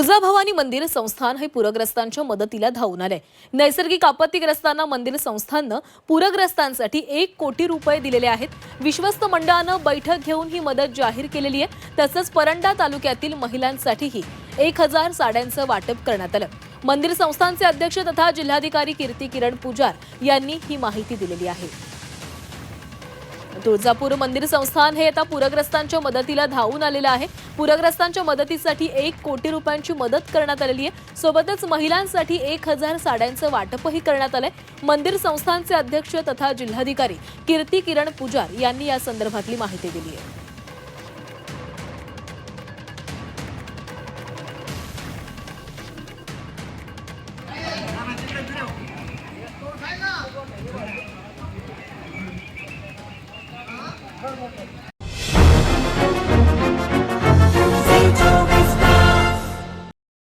तुळजाभवानी मंदिर संस्थान हे पूरग्रस्तांच्या मदतीला धावून आलंय. नैसर्गिक आपत्तीग्रस्तांना मंदिर संस्थाननं पूरग्रस्तांसाठी एक कोटी रुपये दिलेले आहेत. विश्वस्त मंडळानं बैठक घेऊन ही मदत जाहीर केलेली आहे. तसंच परंडा तालुक्यातील महिलांसाठीही एक हजार साड्यांचं वाटप करण्यात आलं. मंदिर संस्थानचे अध्यक्ष तथा जिल्हाधिकारी कीर्ती किरण पुजार यांनी ही माहिती दिलेली आहे. तुळजापूर मंदिर संस्थान हे आता पूरग्रस्तांच्या मदतीला धावून आलेलं आहे. पूरग्रस्तांच्या मदतीसाठी एक कोटी रुपयांची मदत करण्यात आलेली आहे. सोबतच महिलांसाठी एक हजार साड्यांचं वाटपही करण्यात आलंय. मंदिर संस्थानचे अध्यक्ष तथा जिल्हाधिकारी कीर्ती किरण पुजार यांनी या संदर्भातली माहिती दिली आहे. Perfect.